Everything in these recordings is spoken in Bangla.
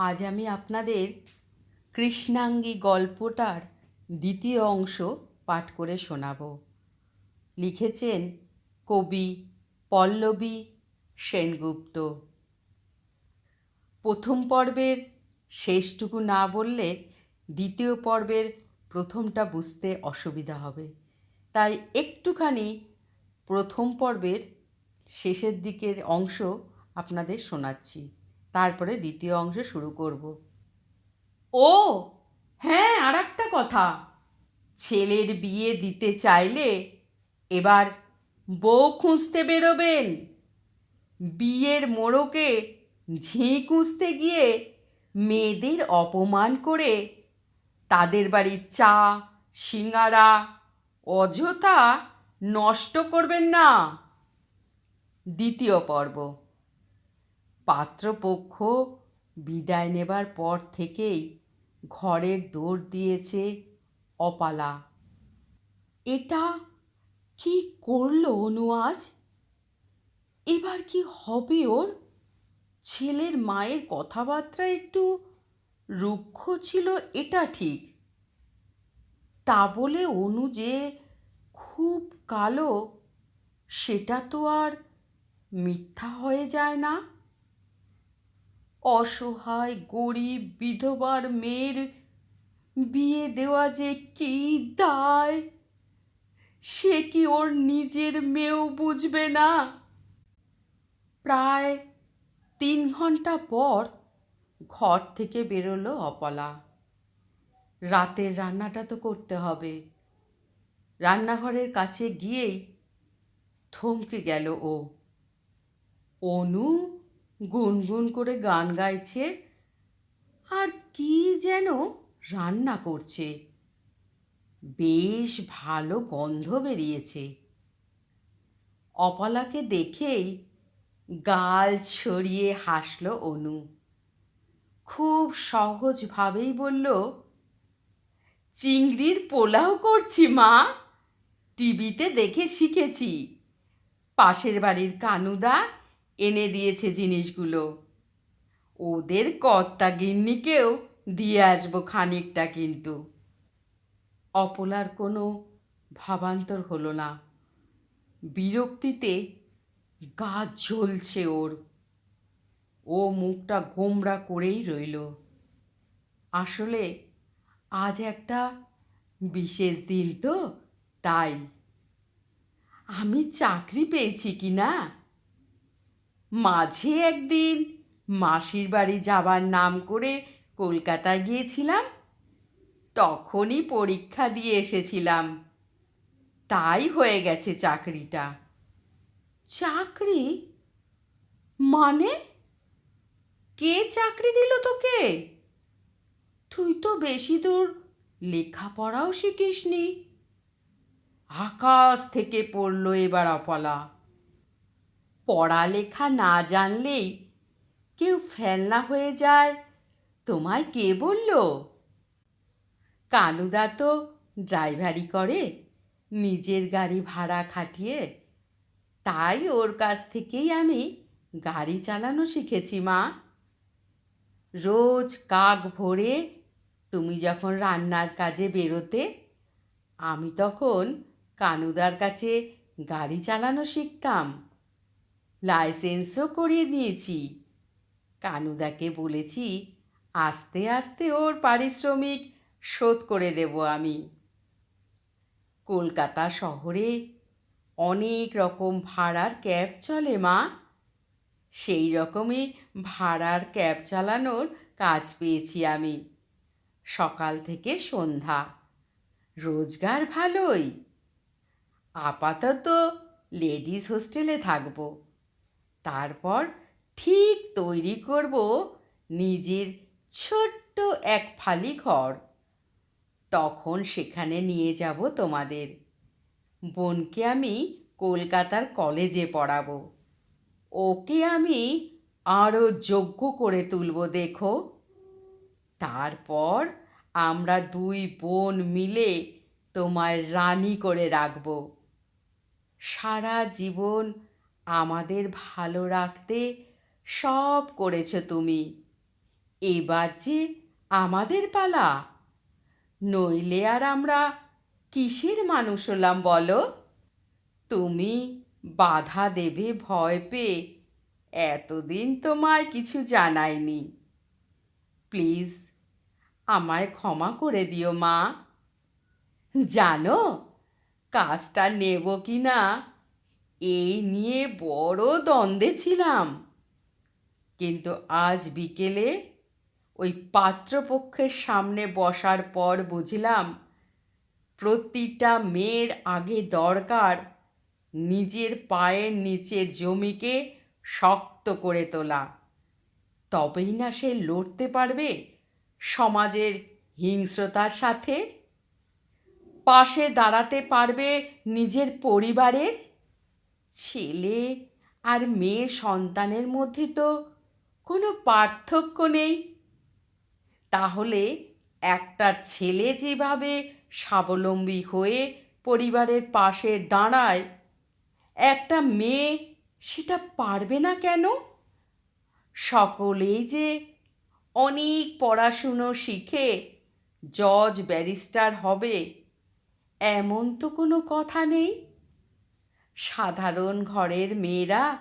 আজ আমি আপনাদের কৃষ্ণাঙ্গী গল্পটার দ্বিতীয় অংশ পাঠ করে শোনাব। লিখেছেন কবি পল্লবী সেনগুপ্ত। প্রথম পর্বের শেষটুকু না বললে দ্বিতীয় পর্বের প্রথমটা বুঝতে অসুবিধা হবে। তাই একটুখানি প্রথম পর্বের শেষের দিকের অংশ আপনাদের শোনাচ্ছি। তারপরে দ্বিতীয় অংশ শুরু করব। ও হ্যাঁ আর একটা কথা। ছেলের বিয়ে দিতে চাইলে এবার বউ খুঁজতে বেরোবেন। বিয়ের মোড়কে ঝিঁ খুঁজতে গিয়ে মেয়েদের অপমান করে তাদের বাড়ির চা, সিঙ্গারা, অযথা নষ্ট করবেন না। দ্বিতীয় পর্ব। পাত্রপক্ষ বিদায় নেবার পর থেকেই ঘরের দৌড় দিয়েছে অপালা। এটা কি করল অনু আজ? এবার কি হবে ওর? ছেলের মায়ের কথাবার্তা একটু রুক্ষ ছিল, এটা ঠিক। তা বলে অনু যে খুব কালো, সেটা তো আর মিথ্যা হয়ে যায় না। অসহায়, গরিব, বিধবার মেয়ের বিয়ে দেওয়া যে কী দায়? সে কি ওর নিজের মেয়েও বুঝবে না? প্রায় তিন ঘণ্টা পর ঘর থেকে বেরোলো অপলা। রাতের রান্নাটা তো করতে হবে। রান্নাঘরের কাছে গিয়েই থমকে গেল ও। অনু গুনগুন করে গান গাইছে। আর কি যেন রান্না করছে। বেশ ভালো গন্ধ বেরিয়েছে। অপলাকে দেখেই গাল ছড়িয়ে হাসল অনু। খুব সহজভাবেই বলল, চিংড়ির পোলাও করছি, মা। টিভিতে দেখে শিখেছি। পাশের বাড়ির কানুদা এনে দিয়েছে জিনিসগুলো। ওদের কর্তা গিন্নিকেও দিয়ে আসব খানিকটা কিন্তু। অপলার কোনো ভাবান্তর হলো না। বিরক্তিতে গা জ্বলছে ওর। ও মুখটা গোমরা করেই রইল। আসলে আজ একটা বিশেষ দিন তো, তাই। আমি চাকরি পেয়েছি কি না? মাঝে একদিন মাসির বাড়ি যাবার নাম করে কলকাতায় গিয়েছিলাম। তখনই পরীক্ষা দিয়ে এসেছিলাম। তাই হয়ে গেছে চাকরিটা। চাকরি? মানে? কে চাকরি দিল তোকে? তুই তো বেশি দূর লেখাপড়াও শিখিসনি। আকাশ থেকে পড়ল এবার অপলা। পড়ালেখা না জানলেই কেউ ফেলনা হয়ে যায়। তোমায় কে বলল? কানুদা তো ড্রাইভারি করে, নিজের গাড়ি ভাড়া খাটিয়ে। তাই ওর কাছ থেকেই আমি গাড়ি চালানো শিখেছি, মা। রোজ কাক ভরে তুমি যখন রান্নার কাজে বেরোতে, আমি তখন কানুদার কাছে গাড়ি চালানো শিখতাম। লাইসেন্সও করিয়ে নিয়েছি কানুদাকে বলেছি, আস্তে আস্তে ওর পারিশ্রমিক শোধ করে দেব আমি। কলকাতা শহরে অনেক রকম ভাড়ার ক্যাব চলে, মা। সেই রকমই ভাড়ার ক্যাব চালানোর কাজ পেয়েছি আমি। সকাল থেকে সন্ধ্যা। রোজগার ভালোই। আপাতত লেডিস হোস্টেলে থাকব। তারপর ঠিক তৈরি করব নিজের ছোট্ট এক ফালি ঘর। তখন সেখানে নিয়ে যাব তোমাদের। বোনকে আমি কলকাতার কলেজে পড়াবো। ওকে আমি আরও যোগ্য করে তুলব, দেখো। তারপর আমরা দুই বোন মিলে তোমায় রানী করে রাখব। সারা জীবন আমাদের ভালো রাখতে সব করেছ তুমি। এবার যে আমাদের পালা, নইলে আর আমরা কিসের মানুষ হলাম বলো? তুমি বাধা দেবে ভয় পেয়ে, এতদিন তোমায় কিছু জানাইনি। প্লিজ আমায় ক্ষমা করে দিও মা। জানো, কাজটা নেব কি না এই নিয়ে বড় দ্বন্দ্বে ছিলাম। কিন্তু আজ বিকেলে ওই পাত্রপক্ষের সামনে বসার পর বুঝলাম, প্রতিটা মেয়ের আগে দরকার নিজের পায়ের নিচের জমিকে শক্ত করে তোলা। তবেই না সে লড়তে পারবে সমাজের হিংস্রতার সাথে? পাশে দাঁড়াতে পারবে নিজের পরিবারের? ছেলে আর মেয়ে সন্তানের মধ্যে তো কোনো পার্থক্য নেই। তাহলে একটা ছেলে যেভাবে স্বাবলম্বী হয়ে পরিবারের পাশে দাঁড়ায়, একটা মেয়ে সেটা পারবে না কেন? সকলেই যে অনেক পড়াশুনো শিখে জজ ব্যারিস্টার হবে, এমন তো কোনো কথা নেই। সাধারণ ঘরের মেয়েরা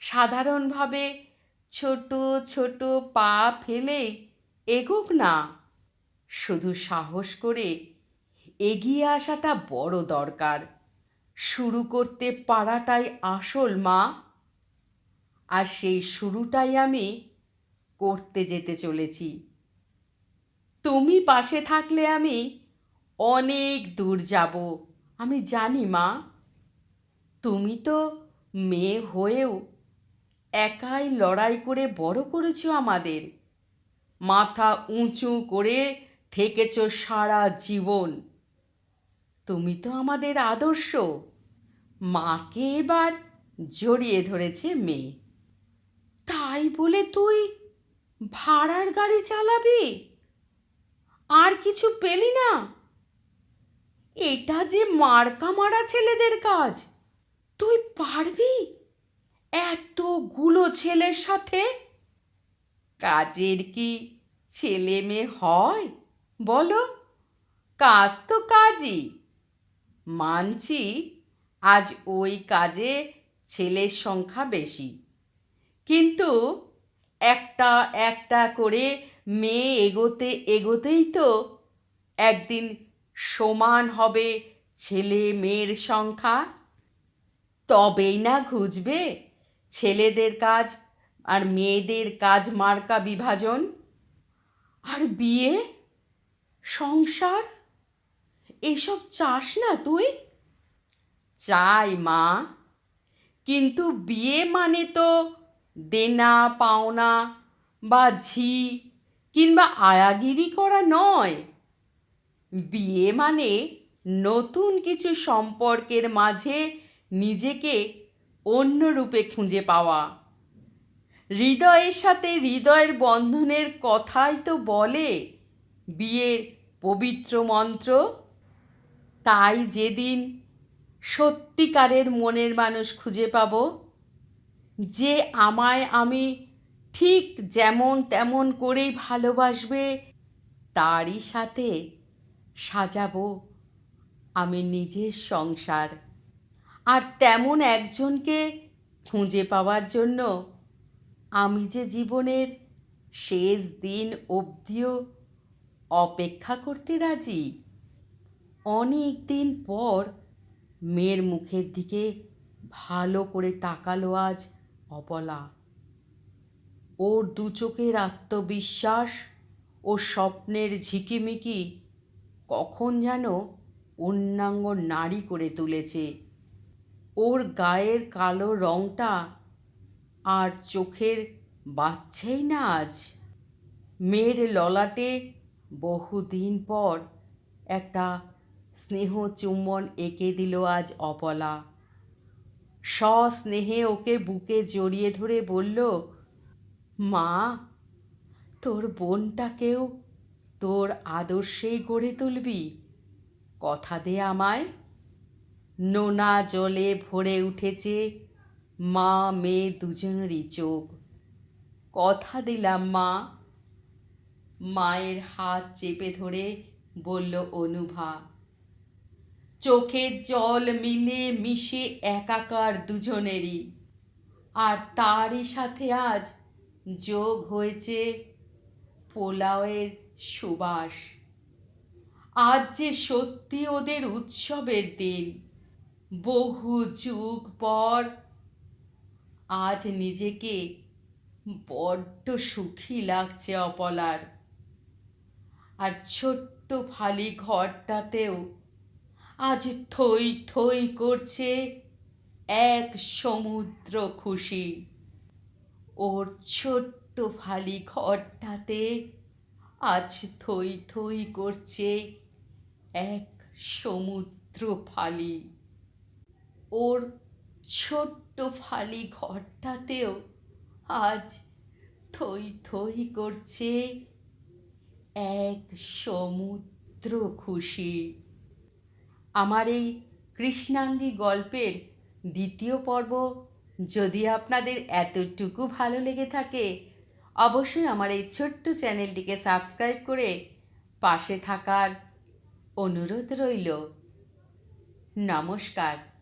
সাধারণভাবে ছোট ছোট পা ফেলে এগোক না। শুধু সাহস করে এগিয়ে আসাটা বড় দরকার। শুরু করতে পারাটাই আসল মা। আর সেই শুরুটাই আমি করতে যেতে চলেছি। তুমি পাশে থাকলে আমি অনেক দূর যাব। আমি জানি মা। তুমি তো মেয়ে হয়েও একাই লড়াই করে বড় করেছ আমাদের। মাথা উঁচু করে থেকেছ সারা জীবন। তুমি তো আমাদের আদর্শ। মাকে এবার জড়িয়ে ধরেছে মেয়ে। তাই বলে তুই ভাড়ার গাড়ি চালাবি? আর কিছু পেলি না? এটা যে মার্কা মারা ছেলেদের কাজ। তুই পারবি? এতগুলো ছেলের সাথে? কাজের কি ছেলে মেয়ে হয়? বলো। কাজ তো কাজই। মানছি আজ ওই কাজে ছেলের সংখ্যা বেশি। কিন্তু একটা একটা করে মেয়ে এগোতে এগোতেই তো একদিন সমান হবে ছেলে মেয়ের সংখ্যা। তবেই না ঘুচবে ছেলেদের কাজ আর মেয়েদের কাজ মার্কা বিভাজন? আর বিয়ে? সংসার? এসব চাস না তুই? চাই মা, কিন্তু বিয়ে মানে তো দেনা, পাওনা বা ঝি কিংবা আয়াগিরি করা নয়। বিয়ে মানে নতুন কিছু সম্পর্কের মাঝে নিজেকে অন্য রূপে খুঁজে পাওয়া। হৃদয়ের সাথে হৃদয়ের বন্ধনের কথাই তো বলে বিয়ের পবিত্র মন্ত্র। তাই যেদিন সত্যিকারের মনের মানুষ খুঁজে পাব, যে আমায় আমি ঠিক যেমন তেমন করেই ভালোবাসবে, তারই সাথে সাজাবো আমি নিজের সংসার। আর তেমন একজনকে খুঁজে পাওয়ার জন্য আমি যে জীবনের শেষ দিন অবধিও অপেক্ষা করতে রাজি। অনেক দিন পর মেয়ের মুখের দিকে ভালো করে তাকালো আজ অপলা ওর দু চোখের আত্মবিশ্বাস ও স্বপ্নের ঝিকিমিকি কখন যেন অন্যাঙ্গ নারী করে তুলেছে। ওর গায়ের কালো রঙটা আর চোখের বাচ্চাই না আজ। মেয়ের ললাটে বহুদিন পর একটা স্নেহ চুম্বন এঁকে দিল আজ অপলা। সস্নেহে ওকে বুকে জড়িয়ে ধরে বলল, মা, তোর বোনটাকেও তোর আদর্শেই গড়ে তুলবি। কথা দে আমায়। নোনা জলে ভরে উঠেছে। মা, মেয়ে দুজনেরই চোখ। কথা দিলাম, মা। মায়ের হাত চেপে ধরে বলল অনুভা। চোখের জল মিলে মিশে একাকার দুজনেরই। আর তারই সাথে আজ যোগ হয়েছে পোলাওয়ের সুবাস। আজ যে সত্যি ওদের উৎসবের দিন। বহু যুগ পর আজ নিজেকে বড্ড সুখী লাগছে অপলার। আর ছোট্ট ফালি ঘরটাতেও আজ থই থই করছে এক সমুদ্র খুশি। ওর ছোট্ট ফালি ঘরটাতে আজ থই থই করছে এক সমুদ্র ফালি। ওর ছোট্ট ফালি ঘরটাতেও আজ থই থই করছে এক সমুদ্র খুশি আমার এই কৃষ্ণাঙ্গী গল্পের দ্বিতীয় পর্ব যদি আপনাদের এতটুকু ভালো লেগে থাকে, অবশ্যই আমার এই ছোট্ট চ্যানেলটিকে সাবস্ক্রাইব করে পাশে থাকার অনুরোধ রইল। নমস্কার।